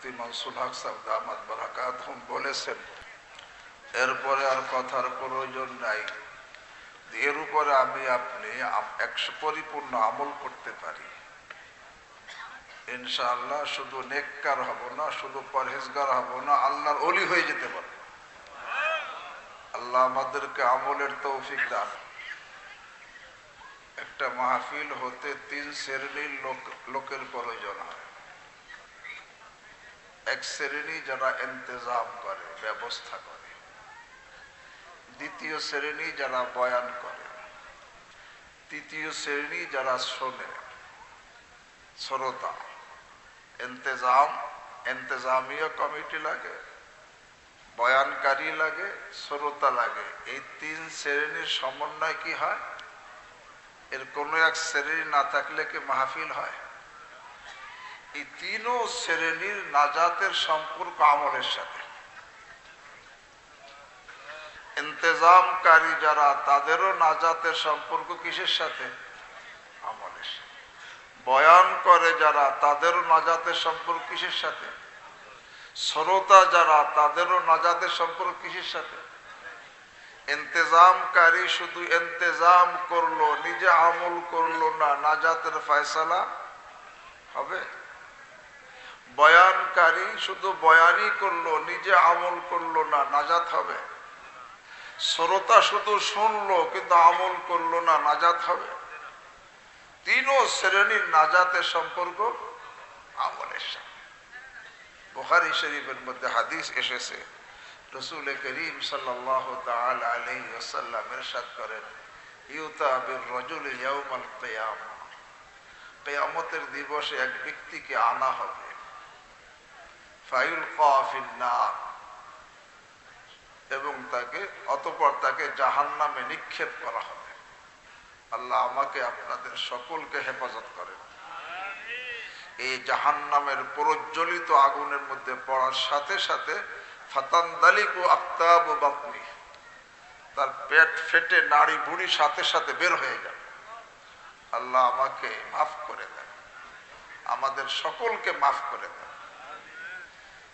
মুফতি monsoon হক সাহেব দামাদ বারাকাত বলেছেন, এরপরে আর কথার প্রয়োজন নাই। এর উপরে আমি আপনি একশো পরিপূর্ণ আমল করতে পারি। ইনশাআল্লাহ শুধু নেককার হব না, শুধু পরহেজগার হব না, আল্লাহর অলি হয়ে যেতে পারব। আল্লাহ আমাদেরকে আমলের তৌফিক দান। একটা মাহফিল হতে তিন শ্রেণির লোক, লোকের প্রয়োজন হয়। এক শ্রেণি যারা ইন্তজাম করে, ব্যবস্থা করে। দ্বিতীয় শ্রেণি যারা বয়ান করে। তৃতীয় শ্রেণি যারা শোনে। শ্রোতা। ইন্তজাম, ইন্তজামীয় কমিটি লাগে, বয়ানকারী লাগে, শ্রোতা লাগে। এই তিন শ্রেণির সমন্বয় কি হয়? এর কোনো এক শ্রেণি না থাকলে কি মাহফিল হয়? এই তিনও শ্রেণির নাজাতের সম্পর্ক আমলের সাথে। ইন্তজামকারী যারা, তাদেরও নাজাতের সম্পর্ক কিসের সাথে? আমলের সাথে। বয়ান করে যারা, তাদেরও নাজাতের সম্পর্ক কিসের সাথে? শ্রোতা যারা, তাদেরও নাজাতের সম্পর্ক কিসের সাথে? ইন্তজামকারী শুধু ইন্তজাম করল, নিজে আমল করল না, নাজাতের ফয়সালা হবে? বয়ানকারী শুধু বয়ানই করল, নিজে আমল করল না, নাজাত হবে। শ্রোতা শুধু শুনলো, কিন্তু আমল করল না, নাজাত হবে। তিনও শ্রেণির নাজাতের সম্পর্ক আমলের সাথে। বুখারি শরীফের মধ্যে হাদিস এসেছে, রসুল করিম সাল্লাহ আলাইহি ওয়াসাল্লাম ইরশাদ করেন, ইউতা বির রজুল ইয়াউমাল কিয়ামা। দিবসে এক ব্যক্তিকে আনা হবে। এবং তাকে, অতপর তাকে জাহান্নামে নিক্ষেপ করা হবে। আল্লাহ আমাকে আপনাদের সকলকে হেফাজত করেন। এই জাহান্নামের প্রজ্বলিত আগুনের মধ্যে পড়ার সাথে সাথে ও আক্তাব ও বাপনি তার পেট ফেটে নাড়ি বুড়ি সাথে সাথে বের হয়ে যাবে আল্লাহ আমাকে মাফ করে দেন। আমাদের সকলকে মাফ করে দেন।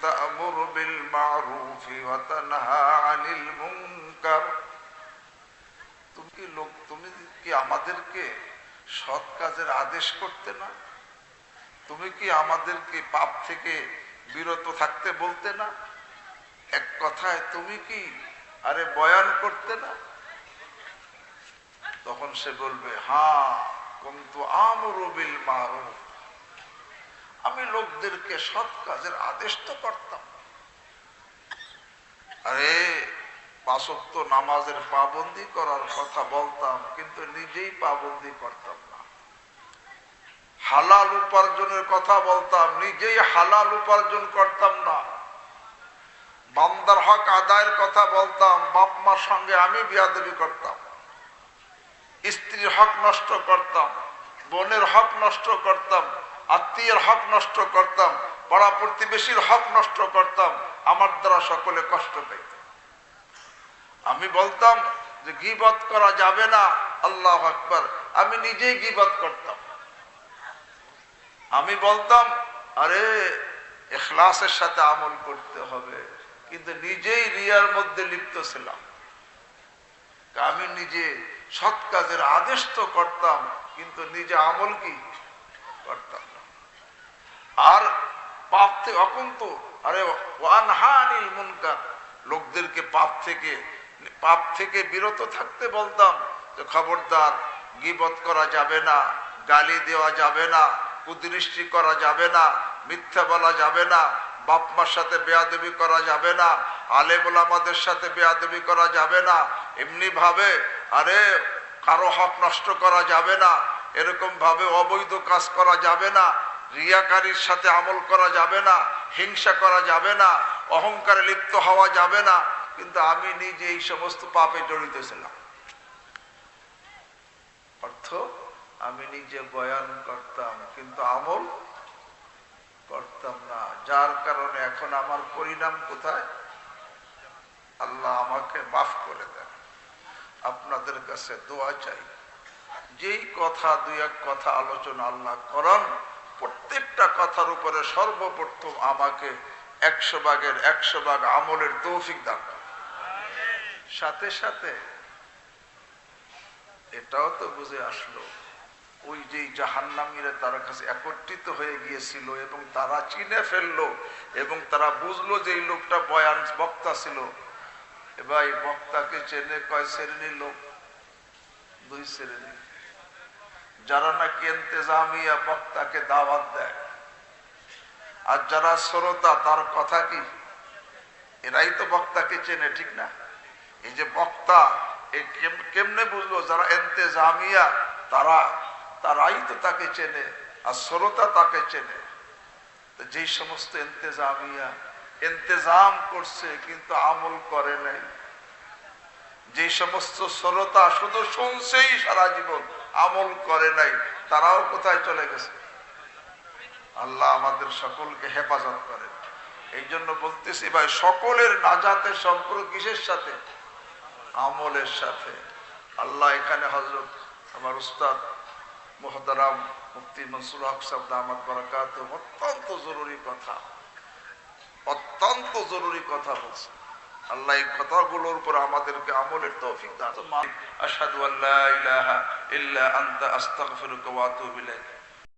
তা'মুরু বিল মা'রুফি ওয়া তানহা আনিল মুনকার তুমি কি লোক, তুমি কি আমাদেরকে সৎ কাজের আদেশ করতে না? তুমি কি আমাদেরকে পাপ থেকে বিরত থাকতে বলতে না? এক কথায়, তুমি কি আরে বয়ান করতে না? তখন সে বলবে হ্যাঁ কিন্তু আমরবিল মারুফ। আমি লোকদেরকে সৎ কাজের আদেশ তো করতাম। আরে পাশক্ত নামাজের পাবন্দি করার কথা বলতাম, কিন্তু নিজেই পাবন্দি করতাম না। হালাল উপার্জনের কথা বলতাম, নিজেই হালাল উপার্জন করতাম না। বান্দার হক আদায়ের কথা বলতাম, বাপ মার সঙ্গে আমি বিয়াদবি করতাম। স্ত্রীর হক নষ্ট করতাম, বোনের হক নষ্ট করতাম। আত্মীয়ের হক নষ্ট করতাম পাড়া প্রতিবেশীর হক নষ্ট করতাম, আমার দ্বারা সকলে কষ্ট পেত। আমি বলতাম যে গিবত করা যাবে না, আল্লাহ আকবর। আমি নিজেই গিবত করতাম। আমি বলতাম, আরে এখলাসের সাথে আমল করতে হবে, কিন্তু নিজেই রিয়ার মধ্যে লিপ্ত ছিলাম। আমি নিজে সৎ কাজের আদেশ তো করতাম, কিন্তু নিজে আমল কি? করতাম আর পাপ থেকে অকুন্ত। আরে, ওয়ানহানিল মুনকার। লোকদেরকে পাপ থেকে পাপ থেকে বিরত থাকতে বলতাম যে, খবরদার, গিবত করা যাবে না, গালি দেওয়া যাবে না, কুদৃষ্টি করা যাবে না, মিথ্যা বলা যাবে না, বাপ মার সাথে বেয়াদবি করা যাবে না আলেমুল সাথে বেয়াদবি করা যাবে না এমনি ভাবে আরে, কারও হক নষ্ট করা যাবে না এরকম ভাবে অবৈধ কাজ করা যাবে না রিয়াকারীর সাথে আমল করা যাবে না, হিংসা করা যাবে না, অহংকারে লিপ্ত হওয়া যাবে না। কিন্তু আমি নিজে এই সমস্ত পাপে জড়িত ছিলাম। অর্থ, আমি নিজে বয়ান করতাম, কিন্তু আমল করতাম না। যার কারণে এখন আমার পরিণাম কোথায়? আল্লাহ আমাকে মাফ করে দেন। আপনাদের কাছে দোয়া চাই। যেই কথা, দুই এক কথা আলোচনা আল্লাহ করান প্রত্যেকটা কথার উপরে সর্বপ্রথম আমাকে একশো ভাগের একশো ভাগ আমলের তৌফিক দান সাথে সাথে এটাও তো বুঝে আসলো, ওই যে জাহান্নামীরা তার কাছে একত্রিত হয়ে গিয়েছিল এবং তারা চিনে ফেলল এবং তারা বুঝলো যে এই লোকটা বয়ান বক্তা ছিল। এবার এই বক্তাকে চেনে কয় শ্রেণির লোক? দুই শ্রেণি যারা নাকি এন্তেজামিয়া বক্তাকে দাওয়াত দেয়। আর যারা শ্রোতা, তার কথা কি? এরাই তো বক্তাকে চেনে, ঠিক না? এই যে বক্তা কেমনে বুঝলো যারা এন্তেজামিয়া তারা, তারাই তো তাকে চেনে, আর শ্রোতা তাকে চেনে। যেই সমস্ত এন্তেজামিয়া এন্তেজাম করছে, কিন্তু আমল করে নাই। যে সমস্ত শ্রোতা শুধু শুনছেই সারা জীবন। আমল করে নাই, তারাও কোথায় চলে গেছে? আল্লাহ আমাদের সকলকে হেফাজত করেন। এই জন্য বলতেছি ভাই, সকলের নাজাতের সম্পর্ক কিসের সাথে? আমলের সাথে। আল্লাহ এখানে হজরত আমার উস্তাদ মোহতারাম মুফতি মনসুর হক সাহেব দামাত বরাকাত অত্যন্ত জরুরি কথা। অত্যন্ত জরুরি কথা বলছে আল্লাহ এই কথাগুলোর উপর আমাদেরকে আমলের তৌফিক দান আশহাদু আল্লা ইলাহা ইল্লা আনতা, আস্তাগফিরুকা ওয়া আতুবু ইলাইক।